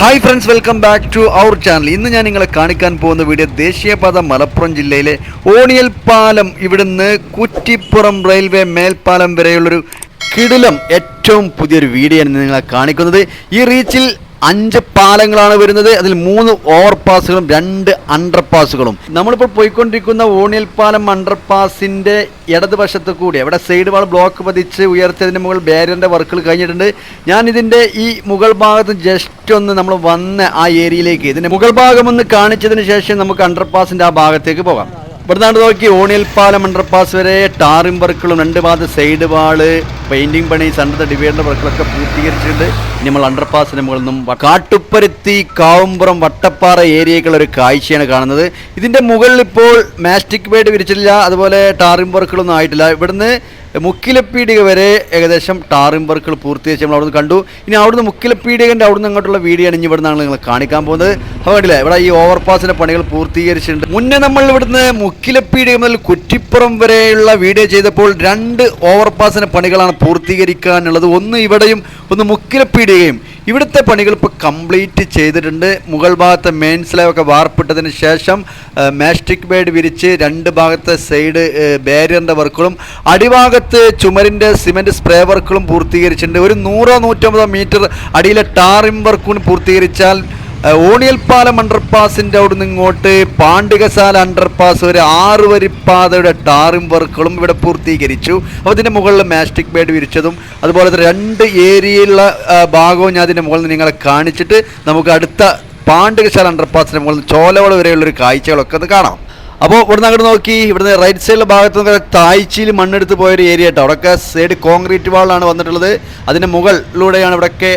Hi friends welcome back to our channel ഇന്ന് ഞാൻ നിങ്ങളെ കാണിക്കാൻ പോകുന്ന വീഡിയോ ദേശീയപാത മലപ്പുറം ജില്ലയിലെ ഓണിയൽ പാലം ഇവിടുന്ന് കുറ്റിപ്പുറം റെയിൽവേ മേൽപ്പാലം വരെയുള്ളൊരു കിടിലം ഏറ്റവും പുതിയൊരു വീഡിയോ ആണ് നിങ്ങളെ കാണിക്കുന്നത്. ഈ റീച്ചിൽ അഞ്ച് പാലങ്ങളാണ് വരുന്നത്. അതിൽ മൂന്ന് ഓവർ പാസുകളും രണ്ട് അണ്ടർ അണ്ടർപാസുകളും നമ്മളിപ്പോൾ പോയിക്കൊണ്ടിരിക്കുന്ന ഓണിയൽ പാലം അണ്ടർപാസിന്റെ ഇടതുവശത്ത് കൂടി അവിടെ സൈഡ് വാൾ ബ്ലോക്ക് പതിച്ച് ഉയർത്തിയതിന് മുകൾ ബാരിയറിന്റെ വർക്കുകൾ കഴിഞ്ഞിട്ടുണ്ട്. ഞാൻ ഇതിന്റെ ഈ മുകൾ ഭാഗത്ത് ജസ്റ്റ് ഒന്ന് നമ്മൾ വന്ന ആ ഏരിയയിലേക്ക് ഇതിന്റെ മുകൾ ഭാഗം ഒന്ന് കാണിച്ചതിന് ശേഷം നമുക്ക് അണ്ടർ പാസിന്റെ ആ ഭാഗത്തേക്ക് പോകാം. ഇവിടുന്നാണ്ട് നോക്കി ഓണിയൽ പാലം അണ്ടർ പാസ് വരെ ടാറിംഗ് വർക്കുകളും രണ്ട് ഭാഗത്ത് സൈഡ് വാൾ പെയിന്റിംഗ് പണി സന്നദ്ധ ഡിവൈഡർ വർക്കുകളൊക്കെ പൂർത്തീകരിച്ചിട്ടുണ്ട്. നമ്മൾ അണ്ടർപാസിന് മുകളിൽ നിന്നും കാട്ടുപ്പരുത്തി കാവുംപുറം വട്ടപ്പാറ ഏരിയയ്ക്കുള്ള ഒരു കാഴ്ചയാണ് കാണുന്നത്. ഇതിന്റെ മുകളിൽ ഇപ്പോൾ മാസ്റ്റിക് ബേഡ് വിരിച്ചിട്ടില്ല അതുപോലെ ടാറിംഗ് വർക്കുകളൊന്നും ആയിട്ടില്ല. ഇവിടുന്ന് മുക്കിലപ്പീടിക വരെ ഏകദേശം ടാറിംഗ് വർക്കുകൾ പൂർത്തീകരിച്ച് നമ്മൾ അവിടുന്ന് കണ്ടു. ഇനി അവിടുന്ന് മുക്കിലപ്പീടികന്റെ അവിടുന്ന് അങ്ങോട്ടുള്ള വീഡിയോ ഇനി ഇവിടുന്നാണ് നിങ്ങൾ കാണിക്കാൻ പോകുന്നത്. അപ്പോൾ കണ്ടില്ലേ ഇവിടെ ഈ ഓവർപാസിന്റെ പണികൾ പൂർത്തീകരിച്ചിട്ടുണ്ട്. മുന്നേ നമ്മൾ ഇവിടുന്ന് മുക്കിലപ്പീടിക മുതൽ കുറ്റിപ്പുറം വരെയുള്ള വീഡിയോ ചെയ്തപ്പോൾ രണ്ട് ഓവർപാസിന്റെ പണികളാണ് പൂർത്തീകരിക്കാനുള്ളത് ഒന്ന് ഇവിടെയും ഒന്ന് മുക്കിലപ്പിടുകയും ഇവിടുത്തെ പണികൾ ഇപ്പോൾ കംപ്ലീറ്റ് ചെയ്തിട്ടുണ്ട്. മുകൾ ഭാഗത്തെ മെയിൻ സ്ലാബ് ഒക്കെ വാർപ്പിട്ടതിന് ശേഷം മാസ്റ്റിക് ബേഡ് വിരിച്ച് രണ്ട് ഭാഗത്തെ സൈഡ് ബാരിയറിന്റെ വർക്കുകളും അടിഭാഗത്ത് ചുമരിന്റെ സിമെന്റ് സ്പ്രേ വർക്കുകളും പൂർത്തീകരിച്ചിട്ടുണ്ട്. ഒരു നൂറോ നൂറ്റമ്പതോ മീറ്റർ അടിയിലെ ടാറിം വർക്കും പൂർത്തീകരിച്ചാൽ ഏഹ് അണ്ടർപാസിന്റെ അണ്ടർപാസിന്റെ അവിടുന്ന് ഇങ്ങോട്ട് പാണ്ഡികശാല അണ്ടർപാസ് ഒരു ആറ് വരിപ്പാതയുടെ ടാറിംഗ് വർക്കുകളും ഇവിടെ പൂർത്തീകരിച്ചു. അപ്പോൾ ഇതിന്റെ മുകളിൽ മാസ്റ്റിക് ബേഡ് വിരിച്ചതും അതുപോലെ തന്നെ രണ്ട് ഏരിയയിലുള്ള ഭാഗവും ഞാൻ അതിന്റെ മുകളിൽ നിങ്ങളെ കാണിച്ചിട്ട് നമുക്ക് അടുത്ത പാണ്ഡികശാല അണ്ടർപാസിന്റെ മുകളിൽ ചോലവള വരെയുള്ളൊരു കാഴ്ചകളൊക്കെ ഒന്ന് കാണാം. അപ്പോൾ ഇവിടുന്ന് അങ്ങോട്ട് നോക്കി ഇവിടുന്ന് റൈറ്റ് സൈഡിലെ ഭാഗത്ത് നിന്ന് താഴ്ചയിൽ മണ്ണെടുത്ത് പോയൊരു ഏരിയ കേട്ടോ. അവിടെയൊക്കെ സൈഡ് കോൺക്രീറ്റ് വാളാണ് വന്നിട്ടുള്ളത്. അതിന്റെ മുകളിലൂടെയാണ് ഇവിടെയൊക്കെ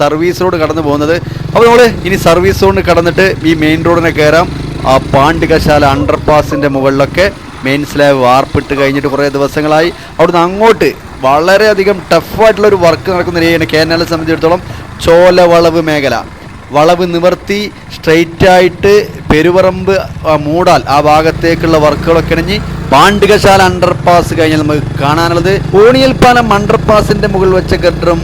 സർവീസ് റോഡ് കടന്നു പോകുന്നത്. അപ്പോൾ നമ്മൾ ഇനി സർവീസ് റോഡിന് കടന്നിട്ട് ഈ മെയിൻ റോഡിനെ കയറാം ആ പാണ്ഡികശാല അണ്ടർപാസിന്റെ മുകളിലൊക്കെ മെയിൻ സ്ലാബ് വാർപ്പിട്ട് കഴിഞ്ഞിട്ട് കുറേ ദിവസങ്ങളായി. അവിടുന്ന് അങ്ങോട്ട് വളരെയധികം ടഫായിട്ടുള്ള ഒരു വർക്ക് നടക്കുന്ന ഏരിയയാണ് കേരളത്തെ സംബന്ധിച്ചിടത്തോളം ചോലവളവ് മേഖല. വളവ് നിവർത്തി സ്ട്രെയിറ്റ് ആയിട്ട് പെരുവറമ്പ് മൂടാൽ ആ ഭാഗത്തേക്കുള്ള വർക്കുകളൊക്കെ ഇണഞ്ഞ് പാണ്ഡികശാല അണ്ടർപാസ് കഴിഞ്ഞാൽ നമുക്ക് കാണാനുള്ളത്. ഓണിയൽ പാലം അണ്ടർപാസിന്റെ മുകളിൽ വെച്ച ഗർഡറും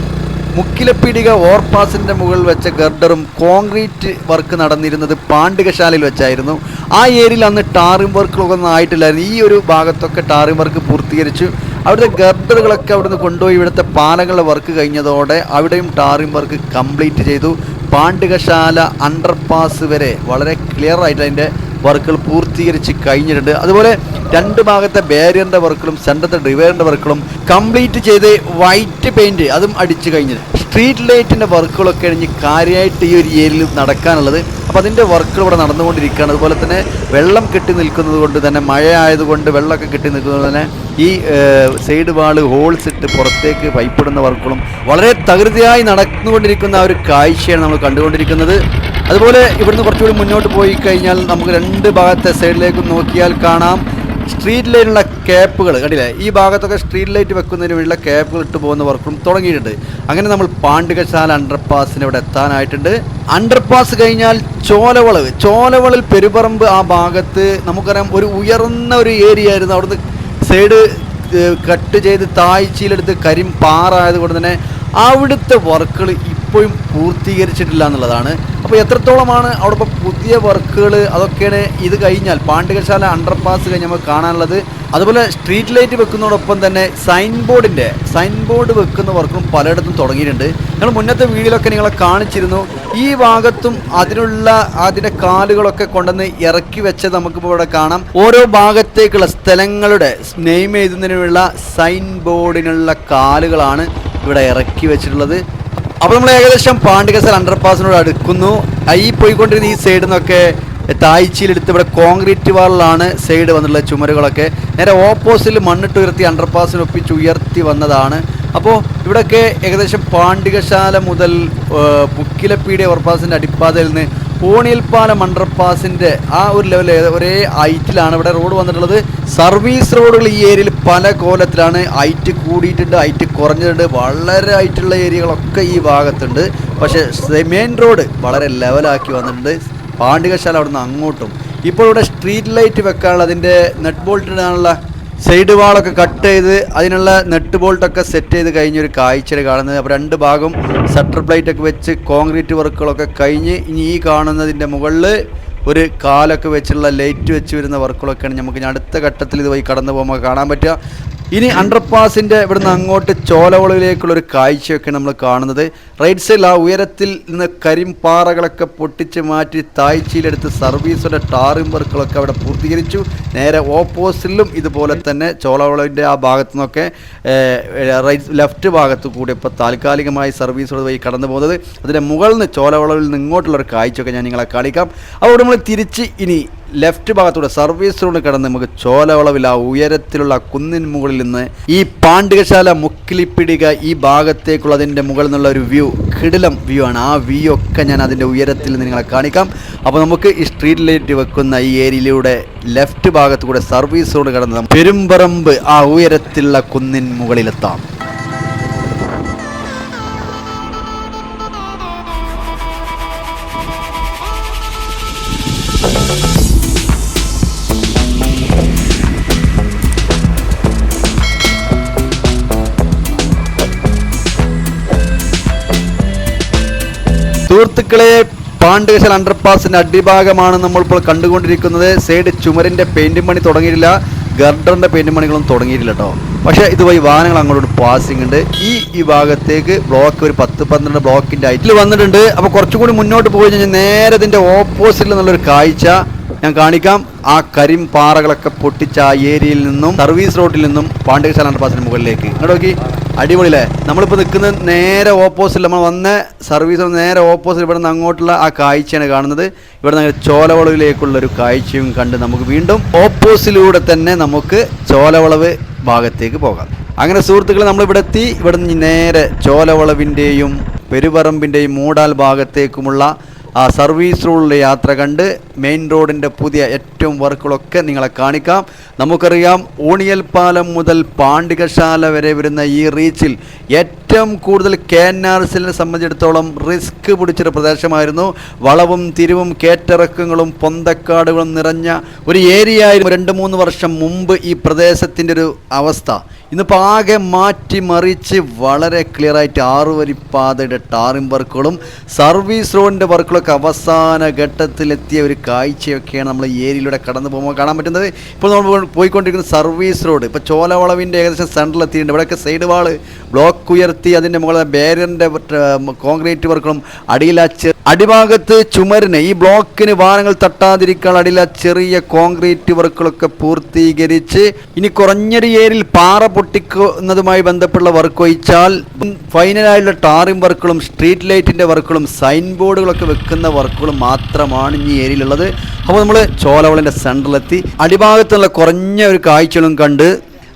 മുക്കിലപ്പീടിക ഓവർപാസിന്റെ മുകളിൽ വെച്ച ഗർഡറും കോൺക്രീറ്റ് വർക്ക് നടന്നിരുന്നത് പാണ്ഡികശാലയിൽ വെച്ചായിരുന്നു. ആ ഏരിയയിൽ അന്ന് ടാറിംഗ് വർക്കുകളൊക്കെ ആയിട്ടില്ലായിരുന്നു. ഈ ഒരു ഭാഗത്തൊക്കെ ടാറിംഗ് വർക്ക് പൂർത്തീകരിച്ചു. അവിടുത്തെ ഗർഡറുകളൊക്കെ അവിടുന്ന് കൊണ്ടുപോയി ഇവിടുത്തെ പാലങ്ങളുടെ വർക്ക് കഴിഞ്ഞതോടെ അവിടെയും ടാറിംഗ് വർക്ക് കംപ്ലീറ്റ് ചെയ്തു. പാണ്ഡികശാല അണ്ടർപാസ് വരെ വളരെ ക്ലിയർ ആയിട്ട് അതിന്റെ വർക്കുകൾ പൂർത്തീകരിച്ച് കഴിഞ്ഞിട്ടുണ്ട്. അതുപോലെ രണ്ട് ഭാഗത്തെ ബാരിയറിന്റെ വർക്കുകളും സെന്ററത്തെ ഡിവൈഡറിന്റെ വർക്കുകളും കംപ്ലീറ്റ് ചെയ്ത് വൈറ്റ് പെയിന്റ് അതും അടിച്ചു കഴിഞ്ഞത് സ്ട്രീറ്റ് ലൈറ്റിന്റെ വർക്കുകളൊക്കെ കഴിഞ്ഞ് കാര്യമായിട്ട് ഈ ഒരു ഏരിയയിൽ നടക്കാനുള്ളത്. അപ്പോൾ അതിന്റെ വർക്കുകൾ ഇവിടെ നടന്നുകൊണ്ടിരിക്കുകയാണ്. അതുപോലെ തന്നെ വെള്ളം കെട്ടി നിൽക്കുന്നത് കൊണ്ട് തന്നെ മഴ ആയതുകൊണ്ട് വെള്ളമൊക്കെ കെട്ടി നിൽക്കുന്നത് തന്നെ ഈ സൈഡ് വാൾ ഹോൾസ് ഇട്ട് പുറത്തേക്ക് പൈപ്പിടുന്ന വർക്കുകളും വളരെ തകൃതിയായി നടന്നുകൊണ്ടിരിക്കുന്ന ഒരു കാഴ്ചയാണ് നമ്മൾ കണ്ടുകൊണ്ടിരിക്കുന്നത്. അതുപോലെ ഇവിടുന്ന് കുറച്ചുകൂടി മുന്നോട്ട് പോയി കഴിഞ്ഞാൽ നമുക്ക് രണ്ട് ഭാഗത്തെ സൈഡിലേക്കും നോക്കിയാൽ കാണാം. സ്ട്രീറ്റ് ലൈറ്റിനുള്ള ക്യാപ്പുകൾ കണ്ടില്ലേ? ഈ ഭാഗത്തൊക്കെ സ്ട്രീറ്റ് ലൈറ്റ് വെക്കുന്നതിന് വേണ്ടിയുള്ള ക്യാപ്പുകൾ ഇട്ട് പോകുന്ന വർക്കും തുടങ്ങിയിട്ടുണ്ട്. അങ്ങനെ നമ്മൾ പാണ്ഡുകശാല അണ്ടർപാസിന് ഇവിടെ എത്താനായിട്ടുണ്ട്. അണ്ടർപാസ് കഴിഞ്ഞാൽ ചോലവളവ് ചോലവളിൽ പെരുപറമ്പ് ആ ഭാഗത്ത് നമുക്കറിയാം ഒരു ഉയർന്ന ഒരു ഏരിയ ആയിരുന്നു അവിടുന്ന് സൈഡ് കട്ട് ചെയ്ത് താഴ്ചയിലെടുത്ത് കരിം പാറ ആയതുകൊണ്ട് തന്നെ അവിടുത്തെ വർക്കുകൾ ഇപ്പോഴും പൂർത്തീകരിച്ചിട്ടില്ല എന്നുള്ളതാണ്. അപ്പോൾ എത്രത്തോളമാണ് അവിടെ ഇപ്പോൾ പുതിയ വർക്കുകൾ? അതൊക്കെയാണ് ഇത് കഴിഞ്ഞാൽ പാണ്ഡികശാല അണ്ടർപാസ് കഴിഞ്ഞ് നമുക്ക് കാണാനുള്ളത്. അതുപോലെ സ്ട്രീറ്റ് ലൈറ്റ് വെക്കുന്നതോടൊപ്പം തന്നെ സൈൻ ബോർഡിന്റെ സൈൻ ബോർഡ് വെക്കുന്ന വർക്കും പലയിടത്തും തുടങ്ങിയിട്ടുണ്ട്. ഞങ്ങൾ മുന്നത്തെ വീഡിയോയിലൊക്കെ നിങ്ങളെ കാണിച്ചിരുന്നു. ഈ ഭാഗത്തും അതിനുള്ള അതിന്റെ കാലുകളൊക്കെ കൊണ്ടുവന്ന് ഇറക്കി വെച്ച് നമുക്കിപ്പോൾ ഇവിടെ കാണാം. ഓരോ ഭാഗത്തേക്കുള്ള സ്ഥലങ്ങളുടെ നെയിം എഴുതുന്നതിനുള്ള സൈൻ ബോർഡിനുള്ള കാലുകളാണ് ഇവിടെ ഇറക്കി വെച്ചിട്ടുള്ളത്. അപ്പോൾ നമ്മൾ ഏകദേശം പാണ്ഡികസൽ അണ്ടർപാസിനോട് അടുക്കുന്നു. ഈ പോയിക്കൊണ്ടിരുന്ന ഈ സൈഡിൽ നിന്നൊക്കെ തായ്ച്ചിയിലെടുത്ത് ഇവിടെ കോൺക്രീറ്റ് വാളിലാണ് സൈഡ് വന്നിട്ടുള്ള ചുമരുകളൊക്കെ. നേരെ ഓപ്പോസിറ്റിൽ മണ്ണിട്ട് ഉയർത്തി അണ്ടർപാസിന് ഒപ്പിച്ച് ഉയർത്തി വന്നതാണ്. അപ്പോൾ ഇവിടെയൊക്കെ ഏകദേശം പാണ്ഡികശാല മുതൽ മുക്കിലപ്പീടിയ ഓവർപാസിന്റെ അടിപ്പാതയിൽ നിന്ന് ഓണിയൽപ്പാലം അണ്ടർപാസിന്റെ ആ ഒരു ലെവൽ ഒരേ ഹൈറ്റിലാണ് ഇവിടെ റോഡ് വന്നിട്ടുള്ളത്. സർവീസ് റോഡുകൾ ഈ ഏരിയയിൽ പല കോലത്തിലാണ് ഹൈറ്റ് കൂടിയിട്ടുണ്ട് ഹൈറ്റ് കുറഞ്ഞിട്ടുണ്ട്. വളരെ ഹൈറ്റുള്ള ഏരിയകളൊക്കെ ഈ ഭാഗത്തുണ്ട്. പക്ഷേ മെയിൻ റോഡ് വളരെ ലെവലാക്കി വന്നിട്ടുണ്ട്. പാണ്ഡികശാല അവിടുന്ന് അങ്ങോട്ടും. ഇപ്പോൾ ഇവിടെ സ്ട്രീറ്റ് ലൈറ്റ് വെക്കാനുള്ള അതിന്റെ നെറ്റ് ബോൾട്ട് ഇടാനുള്ള സൈഡ് വാളൊക്കെ കട്ട് ചെയ്ത് അതിനുള്ള നെട്ട് ബോൾട്ടൊക്കെ സെറ്റ് ചെയ്ത് കഴിഞ്ഞൊരു കാഴ്ചയിൽ കാണുന്നത്. അപ്പോൾ രണ്ട് ഭാഗം ഷട്ടർ പ്ലേറ്റൊക്കെ വെച്ച് കോൺക്രീറ്റ് വർക്കുകളൊക്കെ കഴിഞ്ഞ് ഇനി ഈ കാണുന്നതിന്റെ മുകളിൽ ഒരു കാലൊക്കെ വെച്ചുള്ള ലൈറ്റ് വെച്ച് വരുന്ന വർക്കുകളൊക്കെയാണ് നമുക്ക് ഇനി അടുത്ത ഘട്ടത്തിൽ ഇത് പോയി കടന്നു പോകുമ്പോൾ കാണാൻ പറ്റുക. ഇനി അണ്ടർപാസിന്റെ ഇവിടുന്ന് അങ്ങോട്ട് ചോലവളവിലേക്കുള്ള ഒരു കാഴ്ചയൊക്കെ നമ്മൾ കാണുന്നത്. റൈറ്റ് സൈഡിൽ ആ ഉയരത്തിൽ നിന്ന് കരിമ്പാറകളൊക്കെ പൊട്ടിച്ച് മാറ്റി താഴ്ചയിലെടുത്ത് സർവീസിന്റെ ടാറിംഗ് വർക്കുകളൊക്കെ അവിടെ പൂർത്തീകരിച്ചു. നേരെ ഓപ്പോസിറ്റിലും ഇതുപോലെ തന്നെ ചോളവളവിന്റെ ആ ഭാഗത്തു നിന്നൊക്കെ റൈറ്റ് ലെഫ്റ്റ് ഭാഗത്ത് കൂടി ഇപ്പോൾ താൽക്കാലികമായി സർവീസുകൾ വഴി കടന്നു പോകുന്നത്. അതിന്റെ മുകളിൽ നിന്ന് ചോലവളവിൽ നിന്ന് ഇങ്ങോട്ടുള്ള ഒരു കാഴ്ചയൊക്കെ ഞാൻ നിങ്ങളെ കാണിക്കാം. അപ്പോൾ നമ്മൾ തിരിച്ച് ഇനി ലെഫ്റ്റ് ഭാഗത്തൂടെ സർവീസ് റോഡ് കടന്ന് നമുക്ക് ചോലവളവിൽ ആ ഉയരത്തിലുള്ള കുന്നിൻ മുകളിൽ നിന്ന് ഈ പാണ്ഡികശാല മുക്കിലിപ്പിടിക ഈ ഭാഗത്തേക്കുള്ള അതിന്റെ മുകളിൽ നിന്നുള്ള ഒരു വ്യൂ കിടിലം വ്യൂ ആണ്. ആ വ്യൂ ഒക്കെ ഞാൻ അതിന്റെ ഉയരത്തിൽ നിന്ന് നിങ്ങളെ കാണിക്കാം. അപ്പോൾ നമുക്ക് ഈ സ്ട്രീറ്റ് ലൈറ്റ് വെക്കുന്ന ഈ ഏരിയയിലൂടെ ലെഫ്റ്റ് ഭാഗത്തൂടെ സർവീസ് റോഡ് കടന്ന് പെരുമ്പറമ്പ് ആ ഉയരത്തിലുള്ള കുന്നിൻ മുകളിലെത്താം. സുഹൃത്തുക്കളെ പാണ്ഡുകശൽ അണ്ടർപാസിന്റെ അടിഭാഗമാണ് നമ്മളിപ്പോൾ കണ്ടുകൊണ്ടിരിക്കുന്നത്. സൈഡ് ചുമരിന്റെ പെയിന്റ് പണി തുടങ്ങിയിട്ടില്ല. ഗർഡറിന്റെ പെയിന്റ് പണികളും തുടങ്ങിയിട്ടില്ല കേട്ടോ പക്ഷേ ഇതുവഴി വാഹനങ്ങൾ അങ്ങോട്ട് പാസിംഗ് ഉണ്ട്. ഈ ഈ ഭാഗത്തേക്ക് ബ്ലോക്ക് ഒരു പത്ത് പന്ത്രണ്ട് ബ്ലോക്കിന്റെ ഹൈറ്റിൽ വന്നിട്ടുണ്ട്. അപ്പോൾ കുറച്ചും കൂടി മുന്നോട്ട് പോയി കഴിഞ്ഞാൽ നേരെ ഇതിന്റെ ഓപ്പോസിറ്റിൽ നിന്നുള്ളൊരു കാഴ്ച ഞാൻ കാണിക്കാം. ആ കരിം പാറകളൊക്കെ പൊട്ടിച്ച ആ ഏരിയയിൽ നിന്നും സർവീസ് റോഡിൽ നിന്നും പാണ്ഡ്യശാല അണ്ടർപാസിന് മുകളിലേക്ക്. ഇങ്ങോട്ട് നോക്കി. അടിപൊളിയല്ലേ? നമ്മളിപ്പോൾ നിൽക്കുന്നത് നേരെ ഓപ്പോസിറ്റ് നമ്മൾ വന്ന സർവീസ് നേരെ ഓപ്പോസിറ്റ് ഇവിടെ നിന്ന് അങ്ങോട്ടുള്ള ആ കാഴ്ചയാണ് കാണുന്നത്. ഇവിടെ നിന്ന് ചോലവളവിലേക്കുള്ള ഒരു കാഴ്ചയും കണ്ട് നമുക്ക് വീണ്ടും ഓപ്പോസിലൂടെ തന്നെ നമുക്ക് ചോലവളവ് ഭാഗത്തേക്ക് പോകാം. അങ്ങനെ സുഹൃത്തുക്കളെ നമ്മളിവിടെ എത്തി ഇവിടെ നിന്ന് നേരെ ചോലവളവിന്റെയും പെരുപറമ്പിന്റെയും മൂടാൽ ഭാഗത്തേക്കുമുള്ള ആ സർവീസ് റോഡിലെ യാത്ര കണ്ട് മെയിൻ റോഡിന്റെ പുതിയ ഏറ്റവും വർക്കുകളൊക്കെ നിങ്ങളെ കാണിക്കാം. നമുക്കറിയാം ഓണിയൽ പാലം മുതൽ പാണ്ഡികശാല വരെ വരുന്ന ഈ റീച്ചിൽ ഏറ്റവും കൂടുതൽ കെ എൻ ആർ എസിനെ സംബന്ധിച്ചിടത്തോളം റിസ്ക് പിടിച്ചൊരു പ്രദേശമായിരുന്നു. വളവും തിരിവും കേറ്റിറക്കങ്ങളും പൊന്തക്കാടുകളും നിറഞ്ഞ ഒരു ഏരിയ ആയിരുന്നു രണ്ട് മൂന്ന് വർഷം മുമ്പ് ഈ പ്രദേശത്തിന്റെ ഒരു അവസ്ഥ. ഇന്നിപ്പോൾ ആകെ മാറ്റി മറിച്ച് വളരെ ക്ലിയറായിട്ട് ആയിട്ട് ആറ് വരിപ്പാതയുടെ ടാറിംഗ് വർക്കുകളും സർവീസ് റോഡിന്റെ വർക്കുകളൊക്കെ അവസാന ഘട്ടത്തിലെത്തിയ ഒരു കാഴ്ചയൊക്കെയാണ് നമ്മൾ ഏരിയയിലൂടെ കടന്നു പോകുമ്പോൾ കാണാൻ പറ്റുന്നത്. ഇപ്പോൾ നമ്മൾ പോയിക്കൊണ്ടിരിക്കുന്ന സർവീസ് റോഡ് ഇപ്പോൾ ചോലവളവിന്റെ ഏകദേശം സെന്ററിൽ എത്തിയിട്ടുണ്ട്. ഇവിടെയൊക്കെ സൈഡ് വാൾ ബ്ലോക്ക് ഉയർത്തി അതിന്റെ മുകളിൽ ബാരിയറിന്റെ കോൺക്രീറ്റ് വർക്കുകളും അടിയിലാ അടിഭാഗത്ത് ചുമരിന് ഈ ബ്ലോക്കിന് വാഹനങ്ങൾ തട്ടാതിരിക്കാൻ അടിയിലാ ചെറിയ കോൺക്രീറ്റ് വർക്കുകളൊക്കെ പൂർത്തീകരിച്ച് ഇനി കുറഞ്ഞൊരു ഏരിയയിൽ പാറ പൊട്ടിക്കുന്നതുമായി ബന്ധപ്പെട്ട വർക്ക് ഒഴിച്ചാൽ ഫൈനലായുള്ള ടാറിം വർക്കുകളും സ്ട്രീറ്റ് ലൈറ്റിന്റെ വർക്കുകളും സൈൻ ബോർഡുകളൊക്കെ വെക്കുന്ന വർക്കുകളും മാത്രമാണ് ഈ ഏരിയയിലുള്ളത്. അപ്പോൾ നമ്മൾ ചോലവളിന്റെ സെന്ററിലെത്തി അടിഭാഗത്തുള്ള കുറഞ്ഞ ഒരു കാഴ്ചകളും കണ്ട്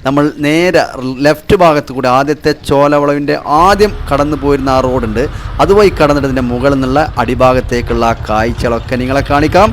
നമ്മൾ നേരെ ലെഫ്റ്റ് ഭാഗത്ത് കൂടി ആദ്യത്തെ ചോലവളവിന്റെ ആദ്യം കടന്നു പോയിരുന്ന ആ റോഡുണ്ട് അതുവഴി കടന്നിട്ട് ഇതിന്റെ മുകളിൽ നിന്നുള്ള അടിഭാഗത്തേക്കുള്ള ആ കാഴ്ചകളൊക്കെ നിങ്ങളെ കാണിക്കാം.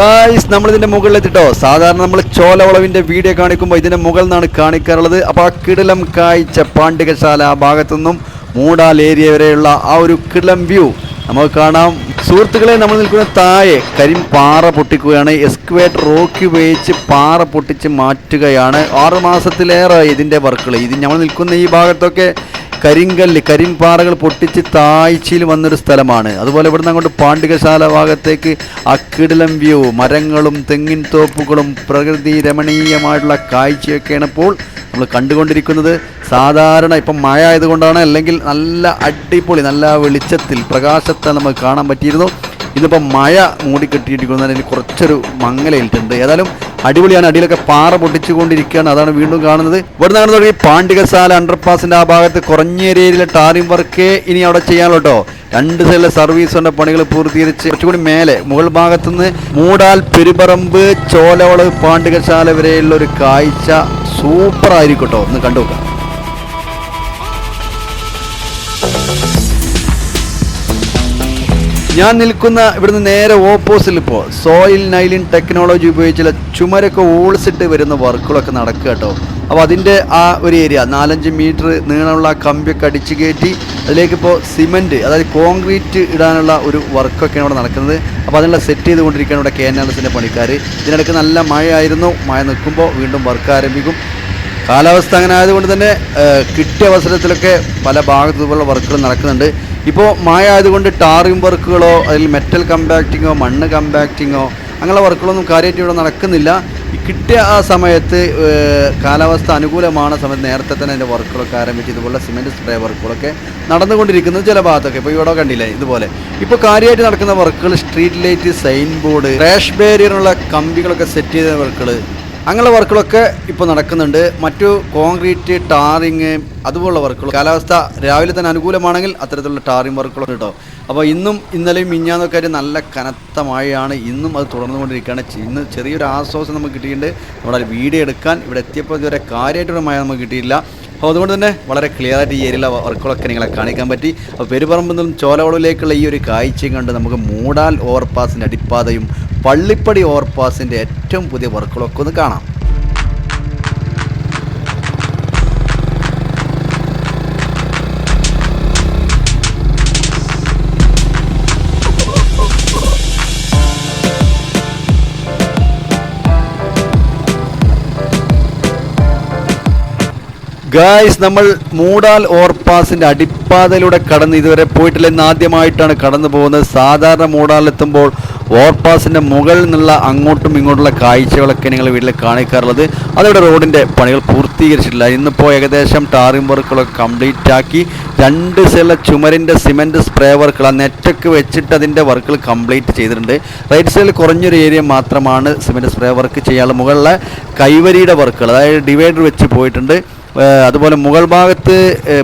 ഗായ്സ് മുകളിൽ എത്തിട്ടോ സാധാരണ നമ്മൾ ചോലവളവിന്റെ വീഡിയോ കാണിക്കുമ്പോൾ ഇതിന്റെ മുകളിൽ നിന്നാണ് കാണിക്കാറുള്ളത്. അപ്പോൾ ആ കിടലം കാഴ്ച പാണ്ഡികശാല ആ ഭാഗത്തുനിന്നും മൂടാൽ ഏരിയ വരെയുള്ള ആ ഒരു കിടലം വ്യൂ നമുക്ക് കാണാം. സുഹൃത്തുക്കളെ നമ്മൾ നിൽക്കുന്ന താഴെ കരിം പാറ പൊട്ടിക്കുകയാണ്. എസ്ക്വേറ്റ് റോക്ക് ഉപയോഗിച്ച് പാറ പൊട്ടിച്ച് മാറ്റുകയാണ്. ആറ് മാസത്തിലേറെ ഇതിന്റെ വർക്കുകൾ ഇത് നമ്മൾ നിൽക്കുന്ന ഈ ഭാഗത്തൊക്കെ കരിങ്കല്ല് കരിമ്പാറകൾ പൊട്ടിച്ച് താഴ്ചയിൽ വന്നൊരു സ്ഥലമാണ്. അതുപോലെ ഇവിടുന്ന് അങ്ങോട്ട് പാണ്ഡികശാല ഭാഗത്തേക്ക് അക്കിടലം വ്യൂ മരങ്ങളും തെങ്ങിൻ തോപ്പുകളും പ്രകൃതി രമണീയമായിട്ടുള്ള കാഴ്ചയൊക്കെയാണ് ഇപ്പോൾ നമ്മൾ കണ്ടുകൊണ്ടിരിക്കുന്നത്. സാധാരണ ഇപ്പം മഴ ആയതുകൊണ്ടാണ് അല്ലെങ്കിൽ നല്ല അടിപൊളി നല്ല വെളിച്ചത്തിൽ പ്രകാശത്തെ നമുക്ക് കാണാൻ പറ്റിയിരുന്നു. ഇന്നിപ്പം മഴ മൂടിക്കെട്ടിയിരിക്കുന്നതിന് കുറച്ചൊരു മങ്ങലയിട്ടുണ്ട്. ഏതായാലും അടിപൊളിയാണ്. അടിയിലൊക്കെ പാറ പൊട്ടിച്ചുകൊണ്ടിരിക്കുകയാണ്. അതാണ് വീണ്ടും കാണുന്നത്. ഇവിടെ നിന്ന് തുടങ്ങി പാണ്ഡികശാല അണ്ടർപാസിന്റെ ആ ഭാഗത്ത് കുറഞ്ഞ ഏരിയയിലെ ടാറിംഗ് വർക്ക് ഇനി അവിടെ ചെയ്യാനുള്ളൂ രണ്ട് സൈഡിലെ സർവീസിന്റെ പണികൾ പൂർത്തീകരിച്ച് കുറച്ചുകൂടി മേലെ മുകൾ ഭാഗത്തുനിന്ന് മൂടാൽ പെരുപറമ്പ് ചോലവളവ് പാണ്ഡികശാല വരെയുള്ള ഒരു കാഴ്ച സൂപ്പർ ആയിരിക്കും കേട്ടോ ഒന്ന് കണ്ടു ഞാൻ നിൽക്കുന്ന ഇവിടുന്ന് നേരെ ഓപ്പോസിറ്റിൽ ഇപ്പോൾ സോയിൽ നൈലിൻ ടെക്നോളജി ഉപയോഗിച്ചുള്ള ചുമരൊക്കെ ഓൾസിട്ട് വരുന്ന വർക്കുകളൊക്കെ നടക്കുക കേട്ടോ അപ്പോൾ അതിന്റെ ആ ഒരു ഏരിയ നാലഞ്ച് മീറ്റർ നീളമുള്ള കമ്പിയൊക്കെ അടിച്ച് കയറ്റി അതിലേക്ക് ഇപ്പോൾ സിമന്റ് അതായത് കോൺക്രീറ്റ് ഇടാനുള്ള ഒരു വർക്കൊക്കെയാണ് ഇവിടെ നടക്കുന്നത്. അപ്പോൾ അതിനുള്ള സെറ്റ് ചെയ്തുകൊണ്ടിരിക്കുകയാണ് ഇവിടെ കെ എൻ പണിക്കാർ ഇതിനിടയ്ക്ക് നല്ല മഴയായിരുന്നു. മഴ നിൽക്കുമ്പോൾ വീണ്ടും വർക്ക് ആരംഭിക്കും. കാലാവസ്ഥ അങ്ങനെ ആയതുകൊണ്ട് തന്നെ കിട്ടിയ അവസരത്തിലൊക്കെ പല ഭാഗത്തുള്ള വർക്കുകൾ നടക്കുന്നുണ്ട്. ഇപ്പോൾ മായ ആയതുകൊണ്ട് ടാറിംഗ് വർക്കുകളോ അതിൽ മെറ്റൽ കമ്പാക്റ്റിങ്ങോ മണ്ണ് കമ്പാക്റ്റിങ്ങോ അങ്ങനെയുള്ള വർക്കുകളൊന്നും കാര്യമായിട്ട് ഇവിടെ നടക്കുന്നില്ല. കിട്ടിയ ആ സമയത്ത് കാലാവസ്ഥ അനുകൂലമാണ് സമയത്ത് നേരത്തെ തന്നെ അതിന്റെ വർക്കുകളൊക്കെ ആരംഭിച്ച് ഇതുപോലെ സിമെന്റ് സ്പ്രേ വർക്കുകളൊക്കെ നടന്നുകൊണ്ടിരിക്കുന്നത് ചില ഭാഗത്തൊക്കെ. ഇപ്പോൾ ഇവിടെ കണ്ടില്ലേ ഇതുപോലെ. ഇപ്പോൾ കാര്യമായിട്ട് നടക്കുന്ന വർക്കുകൾ street light sign board crash ബാരിയറിനുള്ള കമ്പികളൊക്കെ സെറ്റ് ചെയ്ത വർക്കുകൾ അങ്ങനെയുള്ള വർക്കുകളൊക്കെ ഇപ്പോൾ നടക്കുന്നുണ്ട്. മറ്റു കോൺക്രീറ്റ് ടാറിങ് അതുപോലുള്ള വർക്കുകൾ കാലാവസ്ഥ രാവിലെ തന്നെ അനുകൂലമാണെങ്കിൽ അത്തരത്തിലുള്ള ടാറിങ് വർക്കുകൾ കേട്ടോ അപ്പോൾ ഇന്നും ഇന്നലെയും മിഞ്ഞാന്നൊക്കെ ആയിട്ട് നല്ല കനത്ത മഴയാണ്. ഇന്നും അത് തുടർന്നുകൊണ്ടിരിക്കുകയാണ്. ഇന്ന് ചെറിയൊരു ആശ്വാസം നമുക്ക് കിട്ടിയിട്ടുണ്ട്. നമ്മുടെ വീഡിയോ എടുക്കാൻ ഇവിടെ എത്തിയപ്പോൾ ഇതുവരെ കാര്യമായിട്ടൊരു മഴ നമുക്ക് കിട്ടിയില്ല അപ്പോൾ അതുകൊണ്ട് തന്നെ വളരെ ക്ലിയർ ആയിട്ട് ഈ ഏരിയയിലെ വർക്കുകളൊക്കെ നിങ്ങളെ കാണിക്കാൻ പറ്റി. അപ്പോൾ പെരുപറമ്പിൽ നിന്നും ചോലവളവിലേക്കുള്ള ഈ ഒരു കാഴ്ചയും കണ്ട് നമുക്ക് മൂടാൽ ഓവർപാസിന്റെ അടിപ്പാതയും പള്ളിപ്പടി ഓവർപാസിന്റെ ഏറ്റവും പുതിയ വർക്കുകളൊക്കെ ഒന്ന് കാണാം. ഗായ്സ് നമ്മൾ മൂടാൽ ഓവർപാസിന്റെ അടിപ്പാതയിലൂടെ കടന്ന് ഇതുവരെ പോയിട്ടില്ല. ഇന്ന് ആദ്യമായിട്ടാണ് കടന്നു പോകുന്നത്. സാധാരണ മൂടാലെത്തുമ്പോൾ ഓവർപാസിന്റെ മുകളിൽ നിന്നുള്ള അങ്ങോട്ടും ഇങ്ങോട്ടുള്ള കാഴ്ചകളൊക്കെ നിങ്ങൾ വീട്ടിൽ കാണിക്കാറുള്ളത്. അതോടെ റോഡിന്റെ പണികൾ പൂർത്തീകരിച്ചിട്ടില്ല. ഇന്നിപ്പോൾ ഏകദേശം ടാറിംഗ് വർക്കുകളൊക്കെ കംപ്ലീറ്റ് ആക്കി. രണ്ട് സൈഡിലെ ചുമരിന്റെ സിമെന്റ് സ്പ്രേ വർക്കുകൾ ആ നെറ്റൊക്കെ വെച്ചിട്ട് അതിന്റെ വർക്കുകൾ കംപ്ലീറ്റ് ചെയ്തിട്ടുണ്ട്. റൈറ്റ് സൈഡിൽ കുറഞ്ഞൊരു ഏരിയ മാത്രമാണ് സിമെന്റ് സ്പ്രേ വർക്ക് ചെയ്യാനുള്ള മുകളിലെ കൈവരിയുടെ വർക്കുകൾ അതായത് ഡിവൈഡർ വെച്ച് പോയിട്ടുണ്ട്. അതുപോലെ മുകൾ ഭാഗത്ത്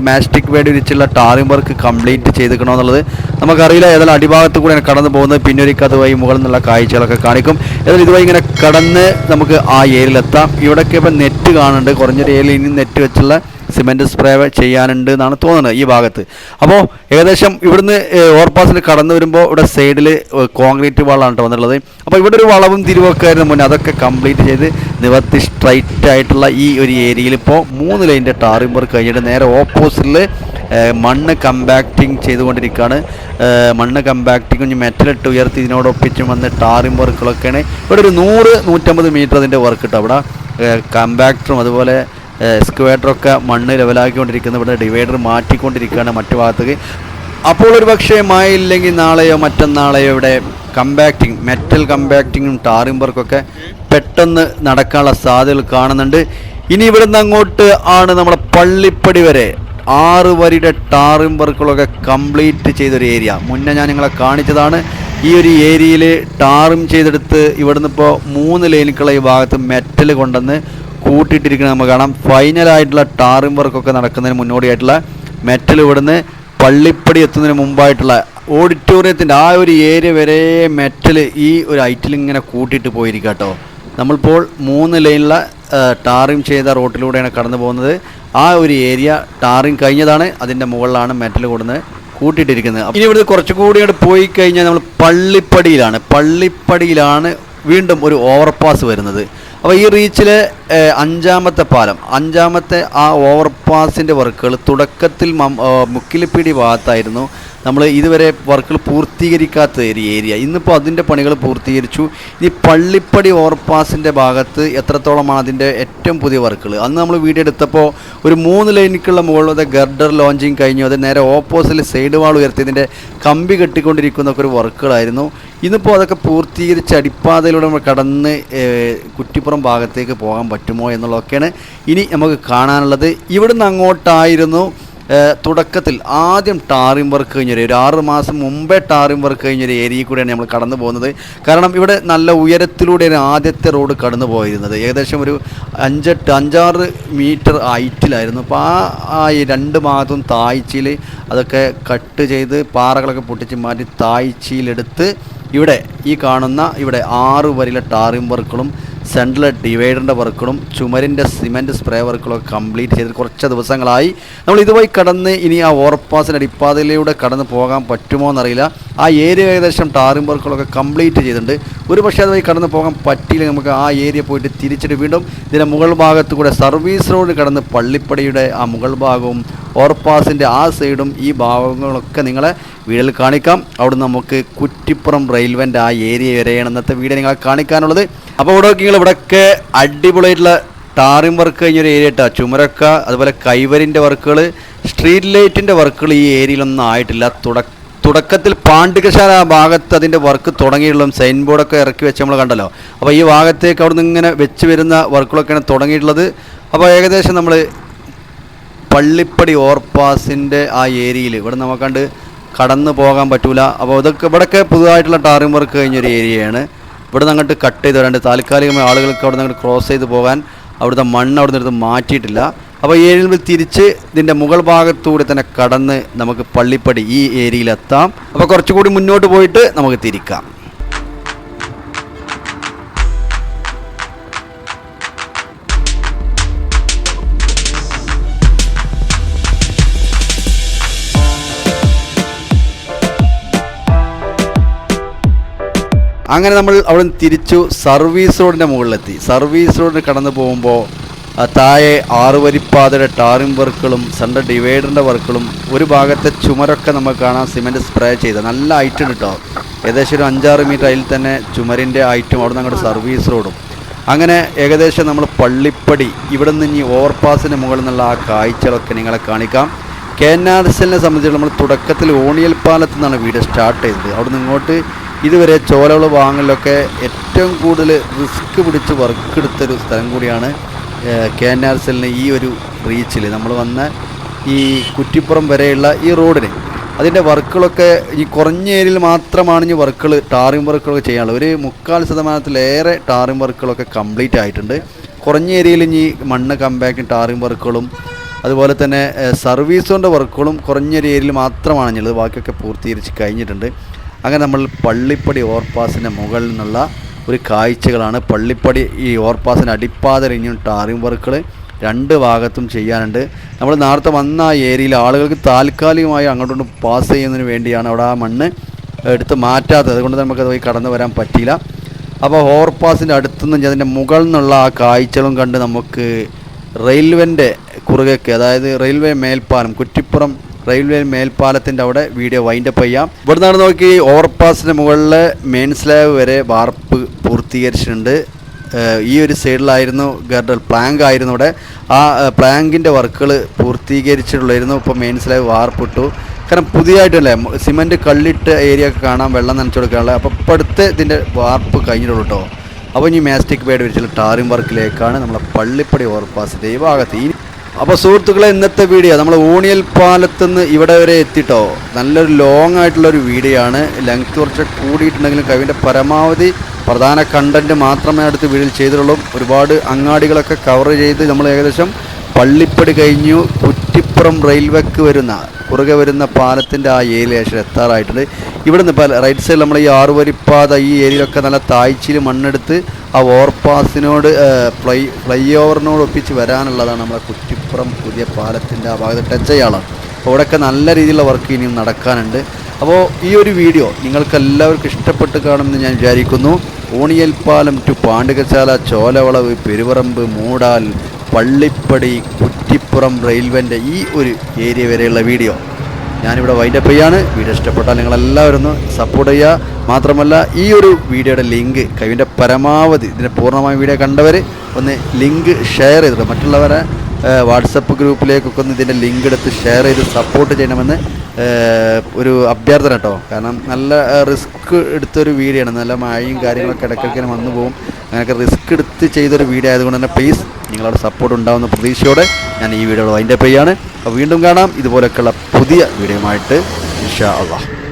മാസ്റ്റിക് വേടി വിരിച്ചുള്ള ടാറിംഗ് വർക്ക് കംപ്ലീറ്റ് ചെയ്തിക്കണമെന്നുള്ളത് നമുക്കറിയില്ല. ഏതായാലും അടിഭാഗത്ത് കൂടെ കടന്നു പോകുന്നത്. പിന്നൊരിക്കൽ അതുവഴി മുകളിൽ നിന്നുള്ള കാഴ്ചകളൊക്കെ കാണിക്കും. ഏതായാലും ഇതുവഴി ഇങ്ങനെ കടന്ന് നമുക്ക് ആ ഏരിയയിലെത്താം ഇവിടെയൊക്കെ ഇപ്പം നെറ്റ് കാണുന്നുണ്ട്. കുറഞ്ഞൊരു ഏരിയയിൽ ഇനി നെറ്റ് വെച്ചുള്ള സിമെന്റ് സ്പ്രേ ചെയ്യാനുണ്ട് എന്നാണ് തോന്നുന്നത് ഈ ഭാഗത്ത്. അപ്പോൾ ഏകദേശം ഇവിടുന്ന് ഓവർപാസിൽ കടന്നു വരുമ്പോൾ ഇവിടെ സൈഡിൽ കോൺക്രീറ്റ് വളമാണ് കേട്ടോ വന്നിട്ടുള്ളത്. അപ്പോൾ ഇവിടെ ഒരു വളവും തിരിവൊക്കെ ആയിരുന്നു മുന്നേ. അതൊക്കെ കംപ്ലീറ്റ് ചെയ്ത് നിവർത്തി സ്ട്രൈറ്റ് ആയിട്ടുള്ള ഈ ഒരു ഏരിയയിൽ ഇപ്പോൾ മൂന്ന് ലൈന്റെ വർക്ക് കഴിഞ്ഞിട്ട് നേരെ ഓപ്പോസിറ്റിൽ മണ്ണ് കമ്പാക്റ്റിംഗ് ചെയ്തുകൊണ്ടിരിക്കുകയാണ് മണ്ണ് കമ്പാക്റ്റിംഗ് മെറ്റലിട്ട് ഉയർത്തി ഇതിനോടൊപ്പിച്ചും വന്ന് ടാറിംഗ് വർക്കുകളൊക്കെയാണ് ഇവിടെ ഒരു നൂറ് നൂറ്റമ്പത് മീറ്റർ അതിന്റെ വർക്ക് കിട്ടും അവിടെ കമ്പാക്ടറും അതുപോലെ എക്സ്കവേറ്ററൊക്കെ മണ്ണ് ലെവലാക്കിക്കൊണ്ടിരിക്കുന്നത് ഇവിടെ ഡിവൈഡർ മാറ്റിക്കൊണ്ടിരിക്കുകയാണ് മറ്റു ഭാഗത്തേക്ക്. അപ്പോൾ ഒരു പക്ഷേ മഴ നാളെയോ മറ്റന്നാളെയോ ഇവിടെ കമ്പാക്റ്റിംഗ് മെറ്റൽ കമ്പാക്റ്റിങ്ങും ടാറിംഗ് വർക്കൊക്കെ പെട്ടെന്ന് നടക്കാനുള്ള സാധ്യതകൾ കാണുന്നുണ്ട്. ഇനി ഇവിടുന്ന് അങ്ങോട്ട് ആണ് നമ്മുടെ പള്ളിപ്പടി വരെ. ആറ് വരിയുടെ ടാറിംഗ് വർക്കുകളൊക്കെ കംപ്ലീറ്റ് ചെയ്തൊരു ഏരിയ മുന്നേ ഞാൻ നിങ്ങളെ കാണിച്ചതാണ്. ഈ ഒരു ഏരിയയിൽ ടാറും ചെയ്തെടുത്ത് ഇവിടുന്ന് ഇപ്പോൾ മൂന്ന് ലൈനുകളെ ഈ ഭാഗത്ത് മെറ്റൽ കൊണ്ടുവന്ന് കൂട്ടിയിട്ടിരിക്കുന്നത് നമുക്ക് കാണാം. ഫൈനലായിട്ടുള്ള ടാറിംഗ് വർക്കൊക്കെ നടക്കുന്നതിന് മുന്നോടിയായിട്ടുള്ള മെറ്റൽ ഇവിടുന്ന് പള്ളിപ്പടി എത്തുന്നതിന് മുമ്പായിട്ടുള്ള ഓഡിറ്റോറിയത്തിന്റെ ആ ഒരു ഏരിയ വരെ മെറ്റൽ ഈ ഒരു ഐറ്റിൽ ഇങ്ങനെ കൂട്ടിയിട്ട് പോയിരിക്കുക കേട്ടോ നമ്മളിപ്പോൾ മൂന്ന് ലൈനിലുള്ള ടാറിങ് ചെയ്ത റോട്ടിലൂടെയാണ് കടന്നു പോകുന്നത്. ആ ഒരു ഏരിയ ടാറിങ് കഴിഞ്ഞതാണ്. അതിന്റെ മുകളിലാണ് മെറ്റൽ കൊടുന്ന് കൂട്ടിയിട്ടിരിക്കുന്നത്. ഇനി ഇവിടുന്ന് കുറച്ചുകൂടി അങ്ങോട്ട് പോയി കഴിഞ്ഞാൽ നമ്മൾ പള്ളിപ്പടിയിലാണ്. പള്ളിപ്പടിയിലാണ് വീണ്ടും ഒരു ഓവർപാസ് വരുന്നത്. അപ്പോൾ ഈ റീച്ചിലെ അഞ്ചാമത്തെ പാലം. അഞ്ചാമത്തെ ആ ഓവർ ഓവർപാസിന്റെ വർക്കുകൾ തുടക്കത്തിൽ മം- മുക്കിലിപ്പിടി ഭാഗത്തായിരുന്നു. നമ്മൾ ഇതുവരെ വർക്കുകൾ പൂർത്തീകരിക്കാത്ത ഒരു ഏരിയ. ഇന്നിപ്പോൾ അതിന്റെ പണികൾ പൂർത്തീകരിച്ചു. ഇനി പള്ളിപ്പടി ഓവർപാസിന്റെ ഭാഗത്ത് എത്രത്തോളമാണ് അതിന്റെ ഏറ്റവും പുതിയ വർക്കുകൾ? അന്ന് നമ്മൾ വീഡിയോ എടുത്തപ്പോൾ ഒരു മൂന്ന് ലൈനിക്കുള്ള മുകളിലത്തെ ഗർഡർ ലോഞ്ചിങ് കഴിഞ്ഞു. അത് നേരെ ഓപ്പോസിറ്റ് സൈഡ് വാൾ ഉയർത്തിയതിന്റെ കമ്പി കെട്ടിക്കൊണ്ടിരിക്കുന്ന ഒരു വർക്കുകളായിരുന്നു. ഇന്നിപ്പോൾ അതൊക്കെ പൂർത്തീകരിച്ച് അടിപ്പാതയിലൂടെ നമ്മൾ കടന്ന് കുറ്റിപ്പുറം ഭാഗത്തേക്ക് പോകാൻ പറ്റുമോ എന്നുള്ളതൊക്കെയാണ് ഇനി നമുക്ക് കാണാനുള്ളത്. ഇവിടുന്ന് അങ്ങോട്ടായിരുന്നു തുടക്കത്തിൽ ആദ്യം ടാറിംഗ് വർക്ക് കഴിഞ്ഞൊരു ഒരു ആറ് മാസം മുമ്പേ ടാറിംഗ് വർക്ക് കഴിഞ്ഞൊരു ഏരിയയിൽ കൂടെയാണ് നമ്മൾ കടന്നു പോകുന്നത്. കാരണം ഇവിടെ നല്ല ഉയരത്തിലൂടെയാണ് ആദ്യത്തെ റോഡ് കടന്നു പോയിരുന്നത്. ഏകദേശം ഒരു അഞ്ചെട്ട് അഞ്ചാറ് മീറ്റർ ഹൈറ്റിലായിരുന്നു. അപ്പോൾ ആ ഈ രണ്ട് ഭാഗത്തും താഴ്ചയിൽ അതൊക്കെ കട്ട് ചെയ്ത് പാറകളൊക്കെ പൊട്ടിച്ച് മാറ്റി താഴ്ചയിലെടുത്ത് ഇവിടെ ഈ കാണുന്ന ഇവിടെ ആറ് വരിയിലെ ടാറിംഗ് വർക്കുകളും സെൻട്രൽ ഡിവൈഡറിന്റെ വർക്കുകളും ചുമരിന്റെ സിമെന്റ് സ്പ്രേ വർക്കുകളൊക്കെ കംപ്ലീറ്റ് ചെയ്ത് കുറച്ച് ദിവസങ്ങളായി. നമ്മൾ ഇതുവഴി കടന്ന് ഇനി ആ ഓവർപാസിന്റെ അടിപ്പാതയിലൂടെ കടന്ന് പോകാൻ പറ്റുമോ എന്നറിയില്ല. ആ ഏരിയ ഏകദേശം ടാറിംഗ് വർക്കുകളൊക്കെ കംപ്ലീറ്റ് ചെയ്തിട്ടുണ്ട്. ഒരു പക്ഷേ അതുവഴി കടന്നു പോകാൻ പറ്റിയില്ല നമുക്ക് ആ ഏരിയ പോയിട്ട് തിരിച്ചിട്ട് വീണ്ടും ഇതിന്റെ മുകൾ ഭാഗത്ത് കൂടെ സർവീസ് റോഡ് കടന്ന് പള്ളിപ്പടിയുടെ ആ മുകൾ ഭാഗവും ഓവർപാസിന്റെ ആ സൈഡും ഈ ഭാഗങ്ങളൊക്കെ നിങ്ങളെ വീടിൽ കാണിക്കാം. അവിടെ നമുക്ക് കുറ്റിപ്പുറം റെയിൽവേന്റെ ആ ഏരിയ വരെയാണ് ഇന്നത്തെ വീഡിയോ നിങ്ങളെ കാണിക്കാനുള്ളത്. അപ്പോൾ ഇവിടെ നിങ്ങൾ ഇവിടെയൊക്കെ അടിപൊളിയായിട്ടുള്ള ടാറിംഗ് വർക്ക് കഴിഞ്ഞൊരു ഏരിയ ഇട്ടാ ചുമരക്ക അതുപോലെ കൈവരിന്റെ വർക്കുകൾ സ്ട്രീറ്റ് ലൈറ്റിന്റെ വർക്കുകൾ ഈ ഏരിയയിലൊന്നും ആയിട്ടില്ല. തുടക്ക തുടക്കത്തിൽ പാണ്ഡികശാല ഭാഗത്ത് അതിന്റെ വർക്ക് തുടങ്ങിയിട്ടുള്ള സൈൻ ബോർഡൊക്കെ ഇറക്കി വെച്ച് നമ്മൾ കണ്ടല്ലോ. അപ്പോൾ ഈ ഭാഗത്തേക്ക് അവിടെ നിന്ന് ഇങ്ങനെ വെച്ച് വരുന്ന വർക്കുകളൊക്കെയാണ് തുടങ്ങിയിട്ടുള്ളത്. അപ്പോൾ ഏകദേശം നമ്മൾ പള്ളിപ്പടി ഓവർപാസിന്റെ ആ ഏരിയയിൽ ഇവിടെ നമുക്കണ്ട് കടന്നു പോകാൻ പറ്റൂല. അപ്പോൾ ഇതൊക്കെ ഇവിടെയൊക്കെ പുതുതായിട്ടുള്ള ടാറിംഗ് വർക്ക് കഴിഞ്ഞൊരു ഏരിയയാണ്. ഇവിടെ നിന്ന് അങ്ങോട്ട് കട്ട് ചെയ്ത് വരാണ്ട് താൽക്കാലികമായി ആളുകൾക്ക് അവിടെ നിന്ന് ക്രോസ് ചെയ്ത് പോകാൻ അവിടുത്തെ മണ്ണ് അവിടെ നിന്ന് മാറ്റിയിട്ടില്ല. അപ്പോൾ ഏഴിൽ തിരിച്ച് ഇതിന്റെ മുകൾ ഭാഗത്തൂടെ തന്നെ കടന്ന് നമുക്ക് പള്ളിപ്പടി ഈ ഏരിയയിലെത്താം അപ്പോൾ കുറച്ചുകൂടി മുന്നോട്ട് പോയിട്ട് നമുക്ക് തിരിക്കാം. അങ്ങനെ നമ്മൾ അവിടെ തിരിച്ചു സർവീസ് റോഡിന്റെ മുകളിലെത്തി. സർവീസ് റോഡിൽ കടന്നു പോകുമ്പോൾ താഴെ ആറുവരിപ്പാതയുടെ ടാറിംഗ് വർക്കുകളും സെൻട്രൽ ഡിവൈഡറിന്റെ വർക്കുകളും ഒരു ഭാഗത്തെ ചുമരൊക്കെ നമുക്ക് കാണാം സിമെന്റ് സ്പ്രേ ചെയ്ത. നല്ല ഹൈറ്റ് കിട്ടോ ഏകദേശം ഒരു അഞ്ചാറ് മീറ്റർ അതിൽ തന്നെ ചുമരിന്റെ ഹൈറ്റും അവിടെ നിന്ന് അങ്ങോട്ട് സർവീസ് റോഡും. അങ്ങനെ ഏകദേശം നമ്മൾ പള്ളിപ്പടി ഇവിടെ നിന്ന് ഈ ഓവർപാസിന് മുകളിൽ നിന്നുള്ള ആ കാഴ്ചകളൊക്കെ നിങ്ങളെ കാണിക്കാം. കെ എൻ ആർ എസ് എല്ലിനെ സംബന്ധിച്ച് നമ്മൾ തുടക്കത്തിൽ ഓണിയൽ പാലത്തു നിന്നാണ് വീഡിയോ സ്റ്റാർട്ട് ചെയ്തത്. അവിടെ നിന്ന് ഇങ്ങോട്ട് ഇതുവരെ ചോലകൾ വാങ്ങലിലൊക്കെ ഏറ്റവും കൂടുതൽ റിസ്ക് പിടിച്ച് വർക്ക് എടുത്തൊരു സ്ഥലം കൂടിയാണ് കെ എൻ ആർ സെല്ലിന് ഈ ഒരു റീച്ചിൽ നമ്മൾ വന്ന ഈ കുറ്റിപ്പുറം വരെയുള്ള ഈ റോഡിന് അതിന്റെ വർക്കുകളൊക്കെ ഈ കുറഞ്ഞ ഏരിയയിൽ മാത്രമാണ് ഈ വർക്കുകൾ ടാറിംഗ് വർക്കുകളൊക്കെ ചെയ്യാനുള്ളത്. ഒരു മുക്കാൽ ശതമാനത്തിലേറെ ടാറിംഗ് വർക്കുകളൊക്കെ കംപ്ലീറ്റ് ആയിട്ടുണ്ട്. കുറഞ്ഞ ഏരിയയിൽ ഇനി മണ്ണ് കമ്പാക്കും ടാറിംഗ് വർക്കുകളും അതുപോലെ തന്നെ സർവീസുകളുടെ വർക്കുകളും കുറഞ്ഞ ഏരിയയിൽ മാത്രമാണ് ബാക്കിയൊക്കെ പൂർത്തീകരിച്ച് കഴിഞ്ഞിട്ടുണ്ട്. അങ്ങനെ നമ്മൾ പള്ളിപ്പടി ഓവർപാസിന്റെ മുകളിൽ നിന്നുള്ള ഒരു കാഴ്ചകളാണ്. പള്ളിപ്പടി ഈ ഓവർപാസിന് അടിപ്പാത ഇനിയും ടാറിംഗ് വർക്കുകൾ രണ്ട് ഭാഗത്തും ചെയ്യാനുണ്ട്. നമ്മൾ നേരത്തെ വന്ന ആ ഏരിയയിൽ ആളുകൾക്ക് താൽക്കാലികമായി അങ്ങോട്ടും പാസ് ചെയ്യുന്നതിന് വേണ്ടിയാണ് അവിടെ ആ മണ്ണ് എടുത്ത് മാറ്റാത്തത്. അതുകൊണ്ട് നമുക്ക് പോയി കടന്നു വരാൻ പറ്റിയില്ല. അപ്പോൾ ഓവർപാസിന്റെ അടുത്തുനിന്ന് അതിന്റെ മുകളിൽ നിന്നുള്ള ആ കാഴ്ചകളും കണ്ട് നമുക്ക് റെയിൽവേന്റെ കുറുകയ്ക്ക് അതായത് റെയിൽവേ മേൽപ്പാലം കുറ്റിപ്പുറം റെയിൽവേ മേൽപ്പാലത്തിന്റെ അവിടെ വീഡിയോ വൈൻഡപ്പ് ചെയ്യാം. ഇവിടെ നിന്നാണ് നോക്കി ഓവർപാസിന് മുകളിൽ മെയിൻ സ്ലാബ് വരെ വാർപ്പ് പൂർത്തീകരിച്ചിട്ടുണ്ട്. ഈ ഒരു സൈഡിലായിരുന്നു ഗർഡൽ പ്ലാങ്ക് ആയിരുന്നു ഇവിടെ ആ പ്ലാങ്കിന്റെ വർക്കുകൾ പൂർത്തീകരിച്ചിട്ടുള്ളായിരുന്നു. ഇപ്പോൾ മെയിൻ സ്ലാബ് വാർപ്പിട്ടു. കാരണം പുതിയതായിട്ടല്ലേ സിമന്റ് കള്ളിട്ട് ഏരിയ ഒക്കെ കാണാം വെള്ളം നനച്ചു കൊടുക്കാനുള്ള. അപ്പോൾ ഇപ്പോൾ അടുത്ത് ഇതിന്റെ വാർപ്പ് കഴിഞ്ഞിട്ടുള്ളൂ കേട്ടോ അപ്പോൾ ഇനി മാസ്റ്റിക് പേഡ് വിരിച്ചുള്ള ടാറിംഗ് വർക്കിലേക്കാണ് നമ്മളെ പള്ളിപ്പടി ഓവർപാസിന്റെ ഈ ഭാഗത്ത്. ഈ അപ്പോൾ സുഹൃത്തുക്കളെ ഇന്നത്തെ വീഡിയോ നമ്മൾ ഊണിയൽ പാലത്ത് നിന്ന് ഇവിടെ വരെ എത്തിട്ടോ? നല്ലൊരു ലോങ് ആയിട്ടുള്ള ഒരു വീഡിയോ ആണ്. ലെങ്ത് കുറച്ച് കൂടിയിട്ടുണ്ടെങ്കിലും കവിന്റെ പരമാവധി പ്രധാന കണ്ടന്റ് മാത്രമേ അടുത്ത് വീഡിയോയിൽ ചെയ്തിട്ടുള്ളൂ. ഒരുപാട് അങ്ങാടികളൊക്കെ കവർ ചെയ്ത് നമ്മൾ ഏകദേശം പള്ളിപ്പടി കഴിഞ്ഞു കുറ്റിപ്പുറം റെയിൽവേക്ക് വരുന്ന കുറുകെ വരുന്ന പാലത്തിന്റെ ആ ഏരിയ എത്താറായിട്ടുണ്ട്. ഇവിടുന്ന് ഇപ്പോൾ റൈറ്റ് സൈഡിൽ നമ്മൾ ഈ ആറുവരിപ്പാത ഈ ഏരിയയിലൊക്കെ നല്ല താഴ്ചയിൽ മണ്ണെടുത്ത് ആ ഓവർപാസിനോട് ഫ്ലൈ ഫ്ലൈ ഓവറിനോട് ഒപ്പിച്ച് വരാനുള്ളതാണ് നമ്മളെ കുറ്റിപ്പുറം പുതിയ പാലത്തിന്റെ ആ ഭാഗത്ത് ടച്ച് ചെയ്യാണ്. അപ്പോൾ ഇവിടെയൊക്കെ നല്ല രീതിയിലുള്ള വർക്ക് ഇനിയും നടക്കാനുണ്ട്. അപ്പോൾ ഈ ഒരു വീഡിയോ നിങ്ങൾക്ക് എല്ലാവർക്കും ഇഷ്ടപ്പെട്ട് കാണുമെന്ന് ഞാൻ വിചാരിക്കുന്നു. ഓണിയൽ പാലം ടു പാണ്ഡുകശാല ചോലവളവ് പെരുവറമ്പ് മൂടാൽ പള്ളിപ്പടി കുറ്റിപ്പുറം റെയിൽവേന്റെ ഈ ഒരു ഏരിയ വരെയുള്ള വീഡിയോ ഞാനിവിടെ വൈൻഡപ്പ് ചെയ്യാണ്. വീഡിയോ ഇഷ്ടപ്പെട്ടാൽ നിങ്ങളെല്ലാവരും ഒന്ന് സപ്പോർട്ട് ചെയ്യുക. മാത്രമല്ല ഈ ഒരു വീഡിയോയുടെ ലിങ്ക് കവിന്റെ പരമാവധി ഇതിന്റെ പൂർണമായ വീഡിയോ കണ്ടവർ ഒന്ന് ലിങ്ക് ഷെയർ ചെയ്തിട്ട് മറ്റുള്ളവരെ വാട്സപ്പ് ഗ്രൂപ്പിലേക്കൊക്കെ ഒന്ന് ഇതിന്റെ ലിങ്ക് എടുത്ത് ഷെയർ ചെയ്ത് സപ്പോർട്ട് ചെയ്യണമെന്ന് ഒരു അഭ്യർത്ഥന കേട്ടോ കാരണം നല്ല റിസ്ക് എടുത്തൊരു വീഡിയോ ആണ്. നല്ല മഴയും കാര്യങ്ങളൊക്കെ ഇടയ്ക്കിടയ്ക്ക് വന്നു പോകും. അങ്ങനെയൊക്കെ റിസ്ക് എടുത്ത് ചെയ്തൊരു വീഡിയോ ആയതുകൊണ്ട് തന്നെ പ്ലീസ് നിങ്ങളുടെ സപ്പോർട്ട് ഉണ്ടാകുന്ന പ്രതീക്ഷയോടെ ഞാൻ ഈ വീഡിയോ അതിന്റെ പെയ്യാണ് അപ്പോൾ വീണ്ടും കാണാം. ഇതുപോലെയൊക്കെയുള്ള പുതിയ വീഡിയോയുമായിട്ട്. ഇൻഷാ അള്ളാഹ്